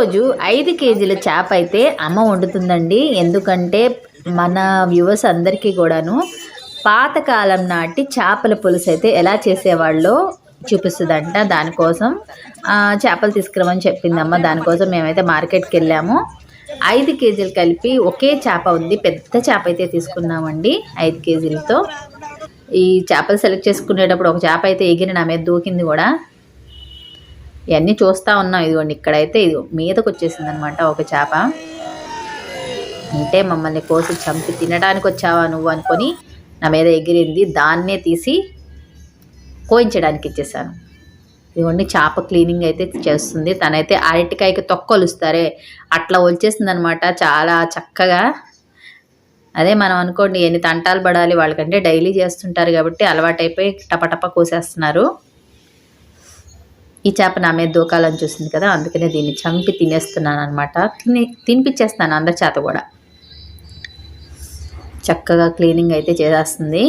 ఈరోజు ఐదు కేజీల చేప అయితే అమ్మ వండుతుందండి. ఎందుకంటే మన వ్యూవర్స్ అందరికీ కూడాను పాతకాలం నాటి చేపల పులుసు అయితే ఎలా చేసేవాళ్ళో చూపిస్తుందంట. దానికోసం చేపలు తీసుకురమని చెప్పిందమ్మ. దానికోసం మేమైతే మార్కెట్కి వెళ్ళాము. ఐదు కేజీలు కలిపి ఒకే చేప ఉంది. పెద్ద చేప అయితే తీసుకున్నామండి ఐదు కేజీలతో. ఈ చేపలు సెలెక్ట్ చేసుకునేటప్పుడు ఒక చేప అయితే ఎగిరి నా మీద దూకింది కూడా. ఇవన్నీ చూస్తూ ఉన్నాం ఇదిగోండి ఇక్కడైతే ఇది మీదకు వచ్చేసింది అనమాట ఒక చేప. అంటే మమ్మల్ని కోసి చంపి తినడానికి వచ్చావా నువ్వు అనుకొని నా మీద ఎగిరింది దాన్నే తీసి కోయించడానికి ఇచ్చేసాను. ఇదిగోండి చేప క్లీనింగ్ అయితే చేస్తుంది. తనైతే అరటికాయకి తొక్కలుస్తారే అట్లా వచ్చేసింది అనమాట చాలా చక్కగా. అదే మనం అనుకోండి ఎన్ని తంటాలు పడాలి వాళ్ళకంటే డైలీ చేస్తుంటారు కాబట్టి అలవాటైపోయి టపటప కోసేస్తున్నారు. ఈ చేప నా మీద దూకాలని చూసింది కదా అందుకనే దీన్ని చంపి తినేస్తున్నాను అనమాట తిని తినిపించేస్తాను అందరి చేత కూడా. చక్కగా క్లీనింగ్ అయితే చేసేస్తుంది.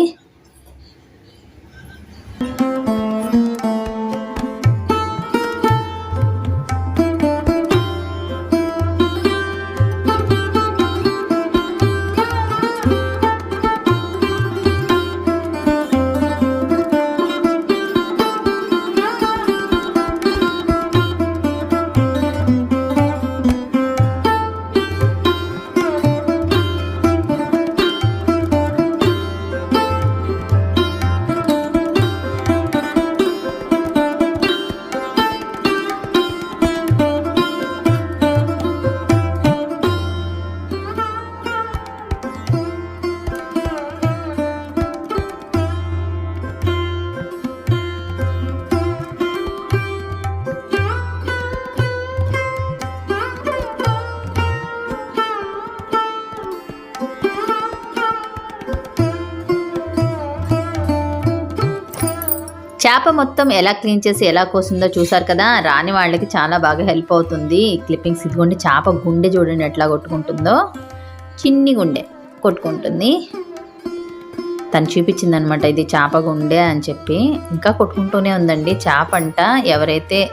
మొత్తం ఎలా క్లీన్ చేసి ఎలా కోసిందో చూసారు కదా? రాని వాళ్ళకి చాలా బాగా హెల్ప్ అవుతుంది. క్లిప్పింగ్స్ ఇదిగోండి చేప గుండె చూడండి ఎట్లా కొట్టుకుంటుందో. చిన్ని గుండె కొట్టుకుంటుంది. తను చూపించింది అనమాట ఇది చేప గుండె అని చెప్పి. ఇంకా కొట్టుకుంటూనే ఉందండి. చేప అంట ఎవరైతే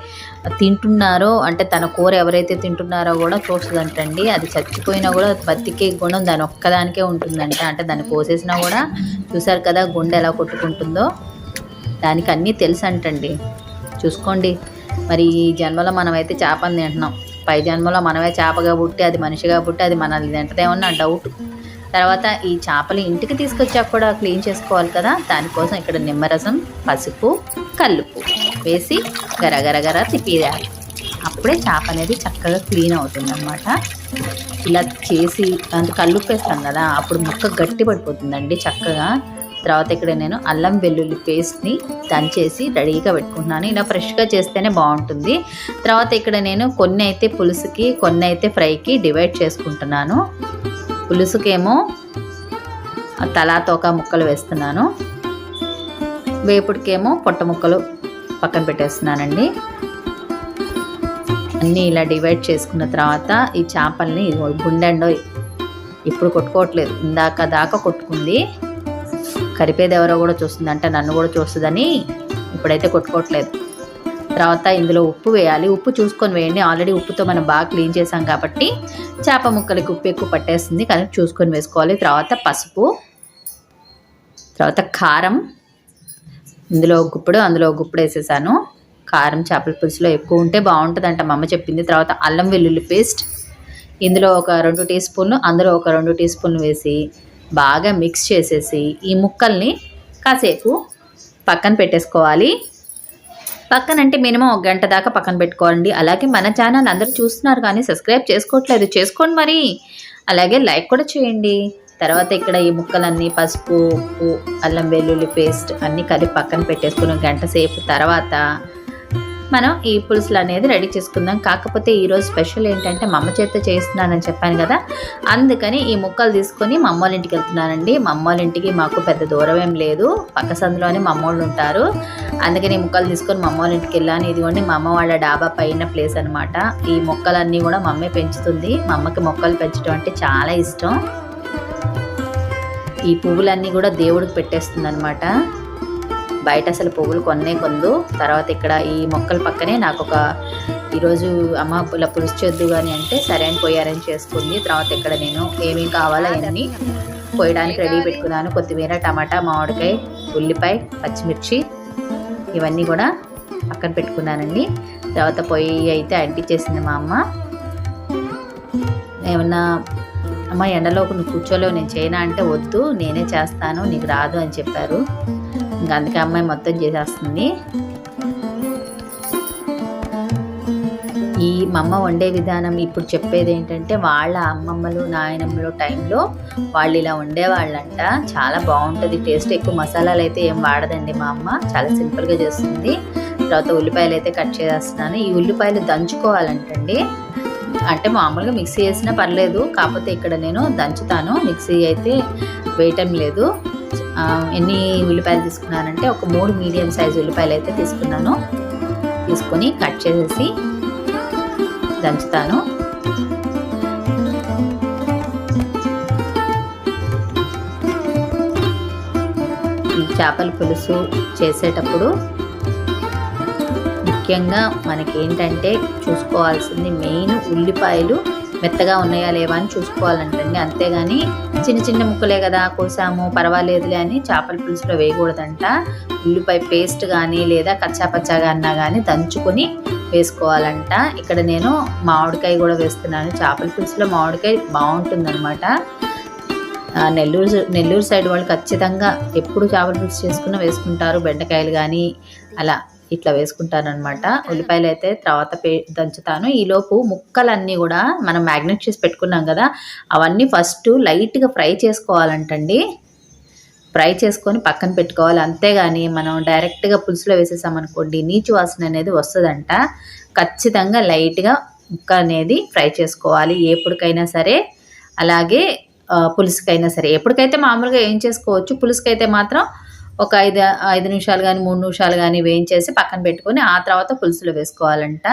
తింటున్నారో అంటే తన కూర ఎవరైతే తింటున్నారో కూడా చూస్తుందంటండి అది చచ్చిపోయినా కూడా బతికే గుణం దాని ఒక్కదానికే ఉంటుందంట. అంటే దాన్ని కోసేసినా కూడా చూసారు కదా గుండె ఎలా కొట్టుకుంటుందో. దానికి అన్నీ తెలుసు అంటండి చూసుకోండి. మరి ఈ జన్మలో మనమైతే చేపని తింటున్నాం. పై జన్మలో మనమే చేపగా పుట్టి అది మనిషిగా పుట్టి అది మనల్ని తింటదేమన్నా డౌట్ తర్వాత ఈ చేపలు ఇంటికి తీసుకొచ్చాక కూడా క్లీన్ చేసుకోవాలి కదా? దానికోసం ఇక్కడ నిమ్మరసం పసుపు కల్లుపు వేసి గరగరగర తిప్పిదేయాలి అప్పుడే చేప అనేది చక్కగా క్లీన్ అవుతుంది అనమాట ఇలా చేసి అంత కల్లుపు వేస్తాం కదా అప్పుడు ముక్క గట్టి పడిపోతుందండి చక్కగా. తర్వాత ఇక్కడ నేను అల్లం వెల్లుల్లి పేస్ట్ని దంచేసి రెడీగా పెట్టుకుంటున్నాను. ఇలా ఫ్రెష్గా చేస్తేనే బాగుంటుంది. తర్వాత ఇక్కడ నేను కొన్ని అయితే పులుసుకి కొన్ని అయితే ఫ్రైకి డివైడ్ చేసుకుంటున్నాను. పులుసుకేమో తలా తోక ముక్కలు వేస్తున్నాను. వేపుడికేమో పొట్ట ముక్కలు పక్కన పెట్టేస్తున్నానండి. అన్నీ ఇలా డివైడ్ చేసుకున్న తర్వాత ఈ చేపల్ని గుండెండో ఇప్పుడు కొట్టుకోవట్లేదు. ఇందాక దాకా కొట్టుకుంది. కరిపేది ఎవరో కూడా చూస్తుంది అంటే నన్ను కూడా చూస్తుందని ఇప్పుడైతే కొట్టుకోవట్లేదు. తర్వాత ఇందులో ఉప్పు వేయాలి. ఉప్పు చూసుకొని వేయండి. ఆల్రెడీ ఉప్పుతో మనం బాగా క్లీన్ చేసాం కాబట్టి చేప ముక్కలకి ఉప్పు ఎక్కువ పట్టేస్తుంది. కానీ చూసుకొని వేసుకోవాలి. తర్వాత పసుపు తర్వాత కారం. ఇందులో గుప్పుడు అందులో గుప్పుడు వేసేసాను. కారం చేపల పులుసులో ఎక్కువ ఉంటే బాగుంటుందంట. మా అమ్మ చెప్పింది. తర్వాత అల్లం వెల్లుల్లి పేస్ట్. ఇందులో ఒక రెండు టీ స్పూన్లు అందులో ఒక రెండు టీ స్పూన్లు వేసి బాగా మిక్స్ చేసేసి ఈ ముక్కల్ని కాసేపు పక్కన పెట్టేసుకోవాలి. పక్కన అంటే మినిమం ఒక గంట దాకా పక్కన పెట్టుకోండి. అలాగే మన ఛానల్ అందరూ చూస్తున్నారు కానీ సబ్స్క్రైబ్ చేసుకోవట్లేదు. చేసుకోండి మరి. అలాగే లైక్ కూడా చేయండి. తర్వాత ఇక్కడ ఈ ముక్కలన్నీ పసుపు ఉప్పు అల్లం వెల్లుల్లి పేస్ట్ అన్నీ కలిపి పక్కన పెట్టేసుకుని గంట సేపు తర్వాత మనం ఈ పులుసులు అనేది రెడీ చేసుకుందాం. కాకపోతే ఈరోజు స్పెషల్ ఏంటంటే మా అమ్మ చేత చేస్తున్నానని చెప్పాను కదా. అందుకని ఈ ముక్కలు తీసుకొని మా అమ్మోళ్ళ ఇంటికి వెళ్తున్నానండి. మా అమ్మోళ్ళ ఇంటికి మాకు పెద్ద దూరం ఏం లేదు. పక్క సందులోనే మా అమ్మోళ్ళు ఉంటారు. అందుకని ఈ ముక్కలు తీసుకొని మా అమ్మోళ్ళ ఇంటికి వెళ్ళాను. ఇదిగోండి మా అమ్మ వాళ్ళ డాబా పైన ప్లేస్ అనమాట ఈ మొక్కలన్నీ కూడా మా అమ్మే పెంచుతుంది. మా అమ్మకి మొక్కలు పెంచడం అంటే చాలా ఇష్టం. ఈ పువ్వులన్నీ కూడా దేవుడికి పెట్టేస్తుంది అనమాట బయట అసలు పువ్వులు కొన్నే కొందు. తర్వాత ఇక్కడ ఈ మొక్కల పక్కనే నాకు ఒక ఈరోజు అమ్మ ఇలా పులుసు చేద్దు కానీ అంటే సరే అని పోయారని చేసుకుంది. తర్వాత ఇక్కడ నేను ఏమేమి కావాలో అవన్నీ పోయడానికి రెడీ పెట్టుకున్నాను. కొత్తిమీర టమాటా మామిడికాయ ఉల్లిపాయ పచ్చిమిర్చి ఇవన్నీ కూడా పక్కన పెట్టుకున్నానండి. తర్వాత పొయ్యి అయితే అంటించేసింది మా అమ్మ. ఏమన్నా అమ్మ ఎండలో కూర్చోలేవు నేను చేయనా? అంటే వద్దు నేనే చేస్తాను నీకు రాదు అని చెప్పారు. ఇంకా అందుకే అమ్మాయి మొత్తం చేసేస్తుంది. ఈ మా అమ్మ వండే విధానం ఇప్పుడు చెప్పేది ఏంటంటే వాళ్ళ అమ్మమ్మలు నాయనమ్మలు టైంలో వాళ్ళు ఇలా వండేవాళ్ళంట. చాలా బాగుంటుంది టేస్ట్ ఎక్కువ. మసాలాలు అయితే ఏం వాడదండి మా అమ్మ. చాలా సింపుల్గా చేస్తుంది. తర్వాత ఉల్లిపాయలు అయితే కట్ చేసేస్తున్నాను. ఈ ఉల్లిపాయలు దంచుకోవాలంటండి. అంటే మామూలుగా మిక్సీ వేసినా పర్లేదు. కాకపోతే ఇక్కడ నేను దంచుతాను. మిక్సీ అయితే వేయటం లేదు. ఎన్ని ఉల్లిపాయలు తీసుకున్నానంటే ఒక మూడు మీడియం సైజ్ ఉల్లిపాయలు అయితే తీసుకున్నాను. తీసుకొని కట్ చేసేసి దంచుతాను. ఈ చేపల పులుసు చేసేటప్పుడు ముఖ్యంగా మనకి ఏంటంటే చూసుకోవాల్సింది మెయిన్ ఉల్లిపాయలు మెత్తగా ఉన్నాయా లేవా అని చూసుకోవాలంటండి. అంతేగాని చిన్న చిన్న ముక్కలే కదా కోసాము పర్వాలేదులే అని చేపల పులుసులో వేయకూడదంట. ఉల్లిపాయ పేస్ట్ కానీ లేదా కచ్చా పచ్చాగా అన్నా కానీ దంచుకొని వేసుకోవాలంట. ఇక్కడ నేను మామిడికాయ కూడా వేస్తున్నాను. చేపల పులుసులో మామిడికాయ బాగుంటుందన్నమాట. నెల్లూరు నెల్లూరు సైడ్ వాళ్ళు ఖచ్చితంగా ఎప్పుడు చేపల పులుసు చేసుకున్న వేసుకుంటారు. బెండకాయలు కానీ అలా ఇట్లా వేసుకుంటాను అనమాట ఉల్లిపాయలు అయితే తర్వాత పే దంచుతాను. ఈలోపు ముక్కలన్నీ కూడా మనం మ్యాగ్నెట్ చేసి పెట్టుకున్నాం కదా అవన్నీ ఫస్ట్ లైట్గా ఫ్రై చేసుకోవాలంటండి. ఫ్రై చేసుకొని పక్కన పెట్టుకోవాలి. అంతేగాని మనం డైరెక్ట్గా పులుసులో వేసేసామనుకోండి నీచు వాసన అనేది వస్తుందంట. ఖచ్చితంగా లైట్గా ముక్క అనేది ఫ్రై చేసుకోవాలి. ఎప్పటికైనా సరే. అలాగే పులుసుకైనా సరే. ఎప్పటికైతే మామూలుగా ఏం చేసుకోవచ్చు పులుసుకైతే మాత్రం ఒక ఐదు ఐదు నిమిషాలు కానీ మూడు నిమిషాలు కానీ వేయించేసి పక్కన పెట్టుకొని ఆ తర్వాత పులుసులో వేసుకోవాలంట.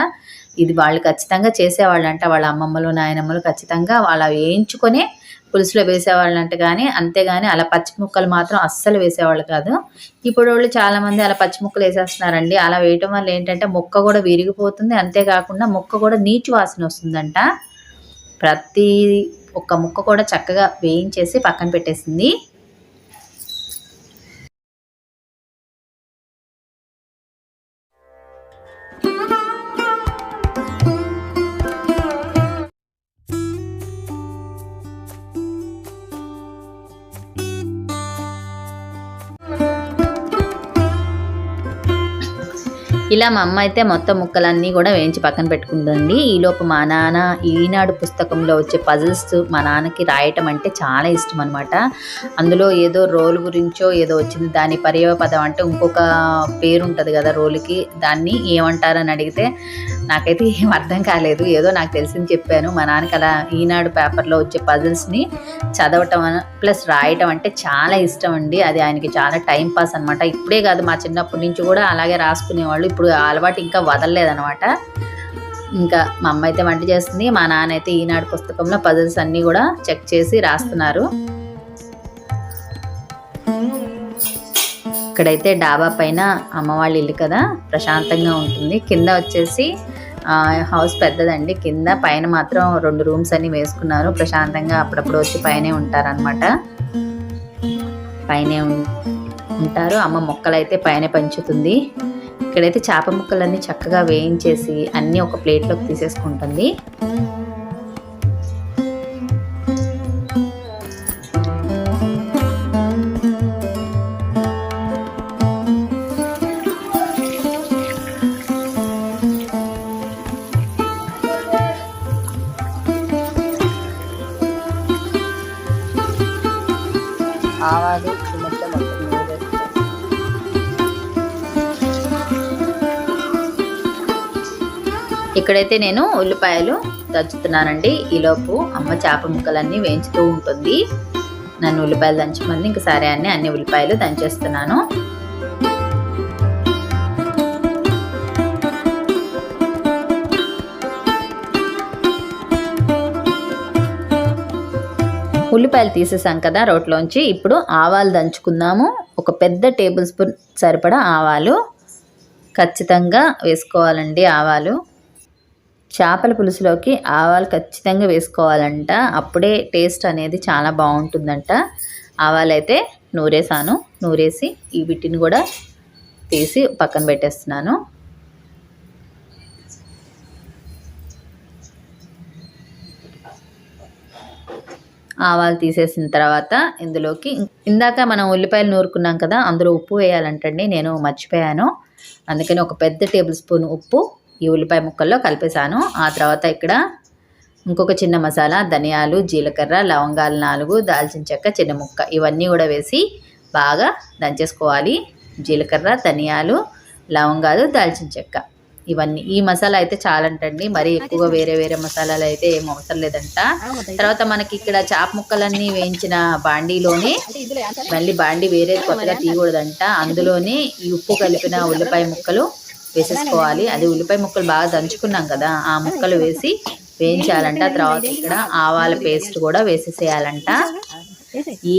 ఇది వాళ్ళు ఖచ్చితంగా చేసేవాళ్ళంట. వాళ్ళ అమ్మమ్మలు నాయనమ్మలు ఖచ్చితంగా వాళ్ళ వేయించుకొని పులుసులో వేసేవాళ్ళంట కానీ అంతేగాని అలా పచ్చి ముక్కలు మాత్రం అస్సలు వేసేవాళ్ళు కాదు. ఇప్పుడు వాళ్ళు చాలా మంది అలా పచ్చి ముక్కలు వేసేస్తున్నారండి. అలా వేయటం వల్ల ఏంటంటే ముక్క కూడా విరిగిపోతుంది. అంతేకాకుండా ముక్క కూడా నీచు వాసన వస్తుందంట. ప్రతి ఒక్క ముక్క కూడా చక్కగా వేయించేసి పక్కన పెట్టేసింది. ఇలా మా అమ్మ అయితే మొత్తం ముక్కలన్నీ కూడా వేయించి పక్కన పెట్టుకుంటుంది ఈలోపు మా నాన్న ఈనాడు పుస్తకంలో వచ్చే పజిల్స్ మా నాన్నకి రాయటం అంటే చాలా ఇష్టం అనమాట అందులో ఏదో రోల్ గురించో ఏదో వచ్చింది దాని పర్యవ పదం అంటే ఇంకొక పేరు ఉంటుంది కదా రోల్కి దాన్ని ఏమంటారని అడిగితే నాకైతే ఏం అర్థం కాలేదు. ఏదో నాకు తెలిసింది చెప్పాను. మా నాన్నకి అలా ఈనాడు పేపర్లో వచ్చే పజిల్స్ని చదవటం ప్లస్ రాయటం అంటే చాలా ఇష్టం అండి. అది ఆయనకి చాలా టైం పాస్ అనమాట ఇప్పుడే కాదు మా చిన్నప్పటి నుంచి కూడా అలాగే రాసుకునేవాళ్ళు. ఇప్పుడు ఇప్పుడు అలవాటు ఇంకా వదలలేదనమాట. ఇంకా మా అమ్మ అయితే వంట చేస్తుంది మా నాన్న అయితే ఈనాడు పుస్తకంలో పజిల్స్ అన్నీ కూడా చెక్ చేసి రాస్తున్నారు. ఇక్కడైతే డాబా పైన అమ్మ వాళ్ళ ఇల్లు కదా ప్రశాంతంగా ఉంటుంది. కింద వచ్చేసి హౌస్ పెద్దదండి. కింద పైన మాత్రం రెండు రూమ్స్ అన్ని వేసుకున్నారు. ప్రశాంతంగా అప్పుడప్పుడు వచ్చి పైనే ఉంటారనమాట. పైనే ఉంటారు. అమ్మ మొక్కలు అయితే పైన పంచుతుంది. ఇక్కడైతే చేప ముక్కలన్నీ చక్కగా వేయించేసి అన్నీ ఒక ప్లేట్లోకి తీసేసుకుంటుంది. ఇక్కడైతే నేను ఉల్లిపాయలు దంచుతున్నానండి. ఈలోపు అమ్మ చేప ముక్కలన్నీ వేయించుతూ ఉంటుంది. నన్ను ఉల్లిపాయలు దంచమంది ఇంక సరే అని అన్ని ఉల్లిపాయలు దంచేస్తున్నాను. ఉల్లిపాయలు తీసేసాం కదా రోట్లోంచి. ఇప్పుడు ఆవాలు దంచుకుందాము. ఒక పెద్ద టేబుల్ స్పూన్ సరిపడా ఆవాలు. ఖచ్చితంగా వేసుకోవాలండి ఆవాలు. చేపల పులుసులోకి ఆవాలు ఖచ్చితంగా వేసుకోవాలంట. అప్పుడే టేస్ట్ అనేది చాలా బాగుంటుందంట. ఆవాలు అయితే నూరేసాను. నూరేసి ఈ వీటిని కూడా తీసి పక్కన పెట్టేస్తున్నాను. ఆవాలు తీసేసిన తర్వాత ఇందులోకి ఇందాక మనం ఉల్లిపాయలు నూరుకున్నాం కదా అందులో ఉప్పు వేయాలంటండి. నేను మర్చిపోయాను. అందుకని ఒక పెద్ద టేబుల్ స్పూన్ ఉప్పు ఈ ఉల్లిపాయ ముక్కల్లో కలిపేశాను. ఆ తర్వాత ఇక్కడ ఇంకొక చిన్న మసాలా ధనియాలు జీలకర్ర లవంగాలు నాలుగు దాల్చిన చెక్క చిన్న ముక్క ఇవన్నీ కూడా వేసి బాగా దంచేసుకోవాలి. జీలకర్ర ధనియాలు లవంగాలు దాల్చిన చెక్క ఇవన్నీ. ఈ మసాలా అయితే చాలంటండి. మరి ఎక్కువగా వేరే వేరే మసాలాలు అయితే ఏం అవసరం లేదంట. తర్వాత మనకి ఇక్కడ చాప ముక్కలన్నీ వేయించిన బాండీలోనే మళ్ళీ బాండీ వేరే కొత్తగా తీయకూడదంట. అందులోనే ఈ ఉప్పు కలిపిన ఉల్లిపాయ ముక్కలు వేసేసుకోవాలి. అది ఉల్లిపాయ ముక్కలు బాగా దంచుకున్నాం కదా ఆ ముక్కలు వేసి వేయించాలంట. తర్వాత ఇక్కడ ఆవాల పేస్ట్ కూడా వేసేసేయాలంట.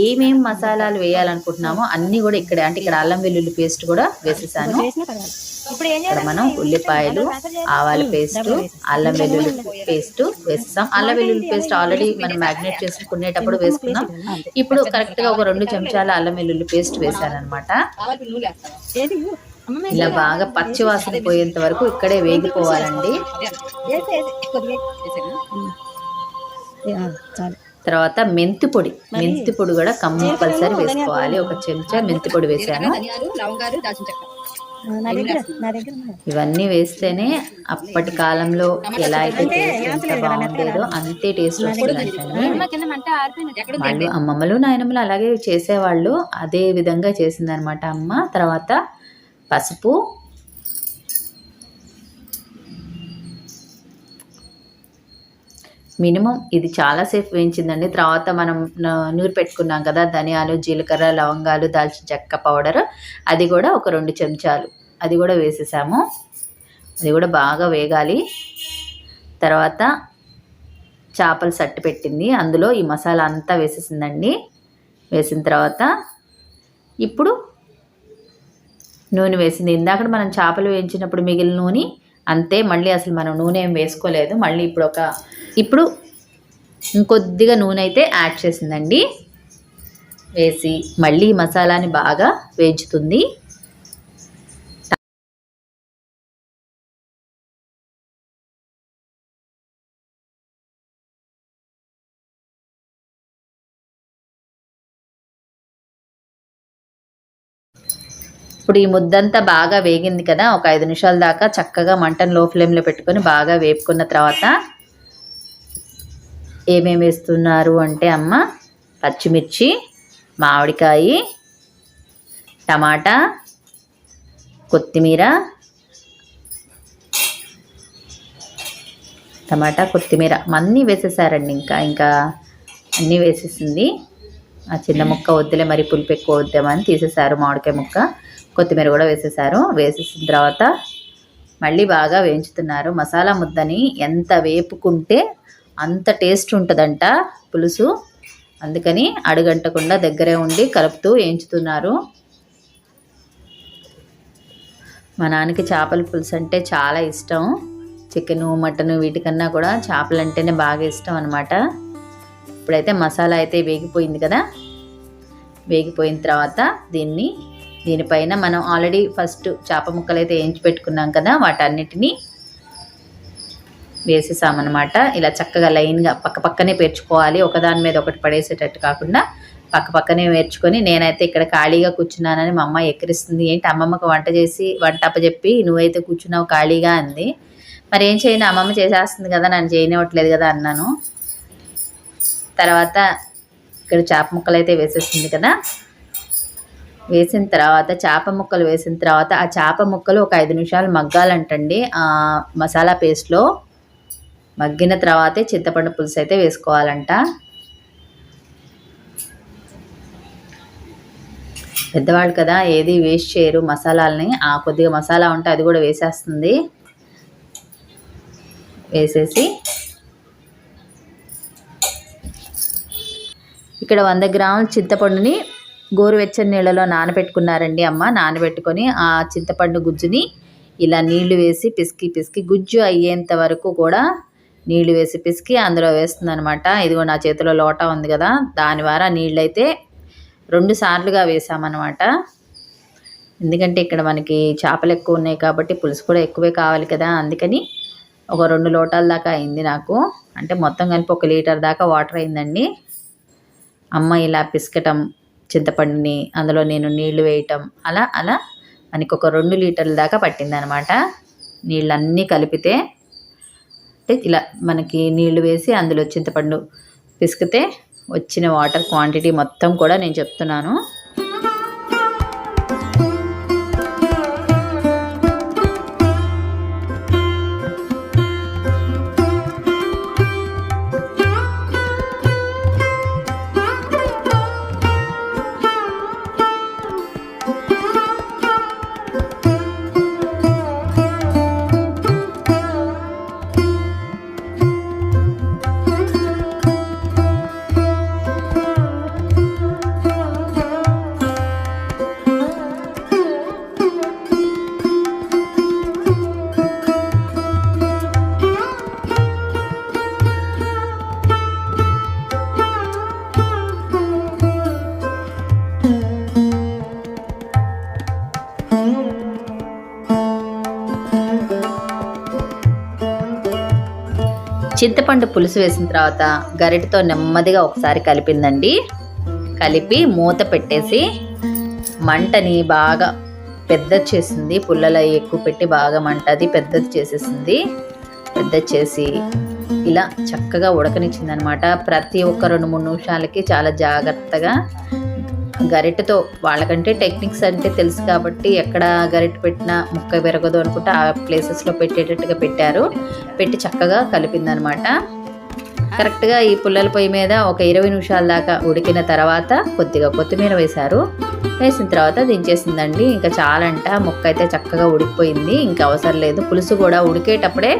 ఏమేం మసాలాలు వేయాలనుకుంటున్నామో అన్నీ కూడా ఇక్కడ అంటే ఇక్కడ అల్లం వెల్లుల్లి పేస్ట్ కూడా వేసేసాను. ఇక్కడ మనం ఉల్లిపాయలు ఆవాల పేస్ట్ అల్లం వెల్లుల్లి పేస్ట్ వేసేసాం. అల్లం వెల్లుల్లి పేస్ట్ ఆల్రెడీ మనం మ్యాగ్నేట్ చేసుకునేటప్పుడు వేసుకున్నాం. ఇప్పుడు కరెక్ట్గా ఒక రెండు చెంచాల అల్లం వెల్లుల్లి పేస్ట్ వేసాను అనమాట ఇలా బాగా పచ్చి వాసన పోయేంత వరకు ఇక్కడే వేగిపోవాలండి. తర్వాత మెంతి పొడి. మెంతి పొడి కూడా కంపల్సరీ వేసుకోవాలి. ఒక చెంచా మెంతి పొడి వేసాను. ఇవన్నీ వేస్తేనే అప్పటి కాలంలో ఎలా అయితే టేస్ట్ ఎంత బాగుండేదో అంతే టేస్ట్ వస్తుందంటండి వాళ్ళు అమ్మమ్మలు నాయనమ్మలు అలాగే చేసేవాళ్ళు. అదే విధంగా చేసిందనమాట అమ్మ. తర్వాత పసుపు. మినిమం ఇది చాలాసేపు వేయించిందండి. తర్వాత మనం నూరు పెట్టుకున్నాం కదా ధనియాలు జీలకర్ర లవంగాలు దాల్చిన చెక్క పౌడర్. అది కూడా ఒక రెండు చెంచాలు. అది కూడా వేసేసాము. అది కూడా బాగా వేగాలి. తర్వాత చేపలు సట్టు పెట్టింది. అందులో ఈ మసాలా అంతా వేసేసిందండి. వేసిన తర్వాత ఇప్పుడు నూనె వేసింది. ఇందాక మనం చేపలు వేయించినప్పుడు మిగిలిన నూనె అంతే మళ్ళీ అసలు మనం నూనె ఏం వేసుకోలేదు. మళ్ళీ ఇప్పుడు ఒక ఇప్పుడు ఇంకొద్దిగా నూనె అయితే యాడ్ చేసిందండి. వేసి మళ్ళీ మసాలాని బాగా వేయించుతుంది. ఇప్పుడు ఈ ముద్దంతా బాగా వేగింది కదా ఒక ఐదు నిమిషాల దాకా చక్కగా మంటను లో ఫ్లేమ్లో పెట్టుకొని బాగా వేపుకున్న తర్వాత ఏమేమి వేస్తున్నారు అంటే అమ్మ పచ్చిమిర్చి మామిడికాయ టమాటా కొత్తిమీర టమాటా కొత్తిమీర. అన్నీ వేసేసారండి ఇంకా ఇంకా అన్నీ వేసేసింది. ఆ చిన్న ముక్క వద్దులే మరి పులుపు ఎక్కువ వద్దామని తీసేసారు మామిడికాయ ముక్క. కొత్తిమీర కూడా వేసేసారు. వేసేసిన తర్వాత మళ్ళీ బాగా వేయించుతున్నారు. మసాలా ముద్దని ఎంత వేపుకుంటే అంత టేస్ట్ ఉంటుందంట పులుసు. అందుకని అడుగంటకుండా దగ్గరే ఉండి కలుపుతూ వేయించుతున్నారు. మా నాన్నకి చేపల పులుసు అంటే చాలా ఇష్టం. చికెను మటను వీటికన్నా కూడా చేపలు అంటేనే బాగా ఇష్టం అనమాట ఇప్పుడైతే మసాలా అయితే వేగిపోయింది కదా. వేగిపోయిన తర్వాత దీన్ని దీనిపైన మనం ఆల్రెడీ ఫస్ట్ చేప ముక్కలు అయితే వేయించి పెట్టుకున్నాం కదా వాటన్నిటినీ వేసేసామన్నమాట. ఇలా చక్కగా లైన్గా పక్క పక్కనే పేర్చుకోవాలి. ఒకదాని మీద ఒకటి పడేసేటట్టు కాకుండా పక్క పక్కనే వేర్చుకొని నేనైతే ఇక్కడ ఖాళీగా కూర్చున్నానని మా అమ్మ ఎక్కిరిస్తుంది. ఏంటి అమ్మమ్మకు వంట చేసి వంట అప్పచెప్పి నువ్వైతే కూర్చున్నావు ఖాళీగా అంది. మరి ఏం చేయను అమ్మమ్మ చేసేస్తుంది కదా నన్ను చేయనివ్వట్లేదు కదా అన్నాను. తర్వాత ఇక్కడ చేప ముక్కలు అయితే వేసేస్తుంది కదా. వేసిన తర్వాత చేప ముక్కలు వేసిన తర్వాత ఆ చేప ముక్కలు ఒక ఐదు నిమిషాలు మగ్గాలంటండి. ఆ మసాలా పేస్ట్లో మగ్గిన తర్వాతే చింతపండు పులుసు అయితే వేసుకోవాలంట. పెద్దవాళ్ళు కదా ఏది వేస్ట్ చేయరు మసాలాలని. ఆ కొద్దిగా మసాలా ఉంటే అది కూడా వేసేస్తుంది. వేసేసి ఇక్కడ వంద గ్రాముల చింతపండుని గోరువెచ్చని నీళ్ళలో నానబెట్టుకున్నారండి అమ్మ. నానబెట్టుకొని ఆ చింతపండు గుజ్జుని ఇలా నీళ్ళు వేసి పిసికి పిసికి గుజ్జు అయ్యేంత వరకు కూడా నీళ్ళు వేసి పిసికి అందులో వేస్తుంది అనమాట ఇదిగో నా చేతిలో లోటా ఉంది కదా దాని ద్వారా నీళ్ళైతే రెండు సార్లుగా వేసామన్నమాట. ఎందుకంటే ఇక్కడ మనకి చేపలు ఎక్కువ ఉన్నాయి కాబట్టి పులుసు కూడా ఎక్కువే కావాలి కదా అందుకని ఒక రెండు లోటాల దాకా అయింది నాకు. అంటే మొత్తం కలిపి ఒక లీటర్ దాకా వాటర్ అయిందండి. అమ్మ ఇలా పిసకటం చింతపండుని అందులో నేను నీళ్ళు వేయటం అలా అలా మనకి ఒక రెండు లీటర్ల దాకా పట్టిందనమాట. నీళ్ళన్నీ కలిపితే అంటే ఇలా మనకి నీళ్ళు వేసి అందులో చింతపండు పిసికితే వచ్చిన వాటర్ క్వాంటిటీ మొత్తం కూడా నేను చెప్తున్నాను. చింతపండు పులుసు వేసిన తర్వాత గరిటతో నెమ్మదిగా ఒకసారి కలిపిందండి. కలిపి మూత పెట్టేసి మంటని బాగా పెద్దది చేసింది. పుల్లలు అవి ఎక్కువ పెట్టి బాగా మంట అది పెద్దది చేసేసింది. పెద్దది చేసి ఇలా చక్కగా ఉడకనిచ్చింది అనమాట ప్రతి ఒక్క రెండు మూడు నిమిషాలకి చాలా జాగ్రత్తగా గరిటెతో వాళ్ళకంటే టెక్నిక్స్ అంటే తెలుసు కాబట్టి ఎక్కడ గరిటె పెట్టినా ముక్క విరగదు అనుకుంటే ఆ ప్లేసెస్లో పెట్టేటట్టుగా పెట్టారు. పెట్టి చక్కగా కలిపిందనమాట. కరెక్ట్గా ఈ పుల్లల పొయ్యి మీద ఒక ఇరవై నిమిషాల దాకా ఉడికిన తర్వాత కొద్దిగా కొత్తిమీర వేశారు. వేసిన తర్వాత దించేసిందండి. ఇంకా చాలంట ముక్క అయితే చక్కగా ఉడికిపోయింది. ఇంకా అవసరం లేదు. పులుసు కూడా ఉడికేటప్పుడే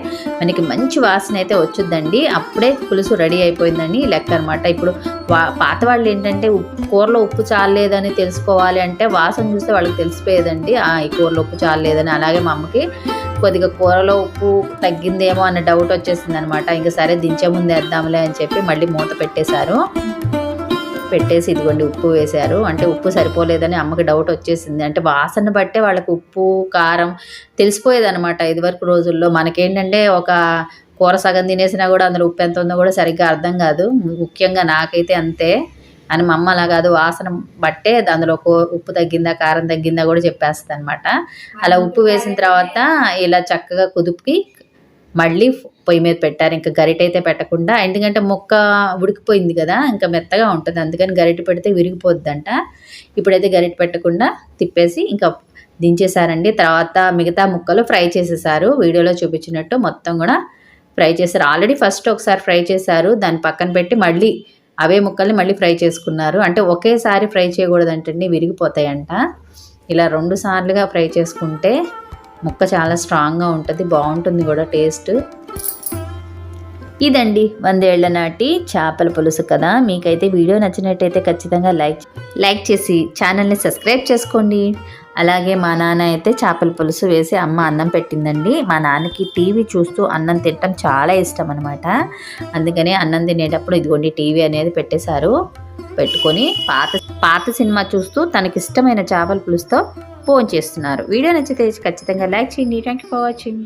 మనకి మంచి వాసన అయితే వచ్చుద్దండి. అప్పుడే పులుసు రెడీ అయిపోయిందని లెక్క అనమాట ఇప్పుడు వా పాత వాళ్ళు ఏంటంటే ఉప్పు కూరలో ఉప్పు చాలేదని తెలుసుకోవాలి అంటే వాసన చూస్తే వాళ్ళకి తెలిసిపోయేదండి. ఈ కూరలో ఉప్పు చాలేదని అలాగే మా అమ్మకి కొద్దిగా కూరలో ఉప్పు తగ్గిందేమో అన్న డౌట్ వచ్చేసింది అనమాట ఇంకా సరే దించే ముందు వేద్దాంలే అని చెప్పి మళ్ళీ మూత పెట్టేశారు. పెట్టేసి ఇదిగోండి ఉప్పు వేశారు. అంటే ఉప్పు సరిపోలేదని అమ్మకి డౌట్ వచ్చేసింది. అంటే వాసన బట్టే వాళ్ళకి ఉప్పు కారం తెలిసిపోయేది అనమాట ఇదివరకు రోజుల్లో. మనకేంటంటే ఒక కూర సగం తినేసినా కూడా అందులో ఉప్పు ఎంత ఉందో కూడా సరిగ్గా అర్థం కాదు. ముఖ్యంగా నాకైతే అంతే. అని మా అమ్మ అలా కాదు వాసన బట్టే అందులో ఉప్పు తగ్గిందా కారం తగ్గిందా కూడా చెప్పేస్తుంది అనమాట అలా ఉప్పు వేసిన తర్వాత ఇలా చక్కగా కుదుపుకి మళ్ళీ పొయ్యి మీద పెట్టారు. ఇంకా గరిట అయితే పెట్టకుండా ఎందుకంటే మొక్క ఉడికిపోయింది కదా ఇంకా మెత్తగా ఉంటుంది. అందుకని గరిట పెడితే విరిగిపోద్దంట. ఇప్పుడైతే గరిట పెట్టకుండా తిప్పేసి ఇంకా దించేశారండి. తర్వాత మిగతా ముక్కలు ఫ్రై చేసేసారు. వీడియోలో చూపించినట్టు మొత్తం కూడా ఫ్రై చేశారు. ఆల్రెడీ ఫస్ట్ ఒకసారి ఫ్రై చేశారు. దాన్ని పక్కన పెట్టి మళ్ళీ అవే ముక్కల్ని మళ్ళీ ఫ్రై చేసుకున్నారు. అంటే ఒకేసారి ఫ్రై చేయకూడదంటండి విరిగిపోతాయంట. ఇలా రెండు సార్లుగా ఫ్రై చేసుకుంటే ముక్క చాలా స్ట్రాంగ్గా ఉంటుంది బాగుంటుంది కూడా టేస్ట్. ఇదండి వందేళ్ళ నాటి చేపల పులుసు కదా మీకైతే వీడియో నచ్చినట్టయితే ఖచ్చితంగా లైక్ లైక్ చేసి ఛానల్ని సబ్స్క్రైబ్ చేసుకోండి. అలాగే మా నాన్న అయితే చేపల పులుసు వేసి అమ్మ అన్నం పెట్టిందండి. మా నాన్నకి టీవీ చూస్తూ అన్నం తినటం చాలా ఇష్టం అనమాట అందుకనే అన్నం తినేటప్పుడు ఇదిగోండి టీవీ అనేది పెట్టేశారు. పెట్టుకొని పాత పాత సినిమా చూస్తూ తనకి ఇష్టమైన చేపల పులుసుతో ఫోన్ చేస్తున్నారు. వీడియో నచ్చితే ఖచ్చితంగా లైక్ చేయండి. Thank you for watching.